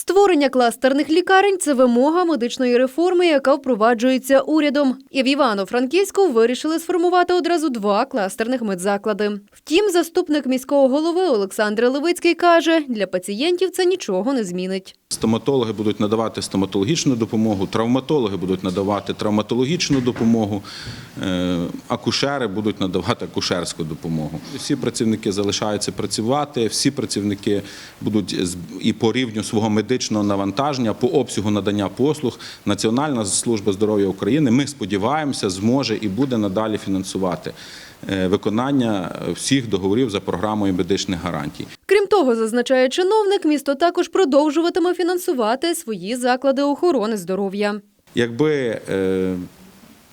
Створення кластерних лікарень це вимога медичної реформи, яка впроваджується урядом. І в Івано-Франківську вирішили сформувати одразу два кластерних медзаклади. Втім, заступник міського голови Олександр Левицький каже, для пацієнтів це нічого не змінить. Стоматологи будуть надавати стоматологічну допомогу, травматологи будуть надавати травматологічну допомогу, е, акушери будуть надавати акушерську допомогу. Всі працівники залишаються працювати, всі працівники будуть і по рівню свого медичного навантаження, по обсягу надання послуг. Національна служба здоров'я України, ми сподіваємося, зможе і буде надалі фінансувати виконання всіх договорів за програмою медичних гарантій. Крім того, зазначає чиновник, місто також продовжуватиме фінансувати свої заклади охорони здоров'я. Якби е,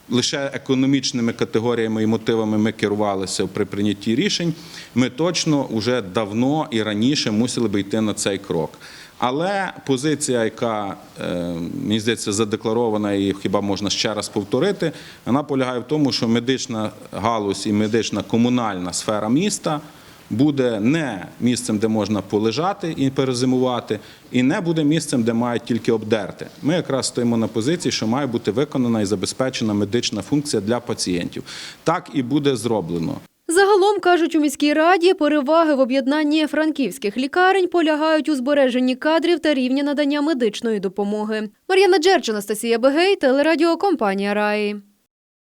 лише економічними категоріями і мотивами ми керувалися при прийнятті рішень, ми точно вже давно і раніше мусили би йти на цей крок. Але позиція, яка е, мені здається задекларована і хіба можна ще раз повторити, вона полягає в тому, що медична галузь і медична комунальна сфера міста буде не місцем, де можна полежати і перезимувати, і не буде місцем, де мають тільки обдерти. Ми якраз стоїмо на позиції, що має бути виконана і забезпечена медична функція для пацієнтів. Так і буде зроблено. Загалом кажуть у міській раді, переваги в об'єднанні франківських лікарень полягають у збереженні кадрів та рівні надання медичної допомоги. Мар'яна Джерч, Анастасія Бегей, телерадіокомпанія Раї.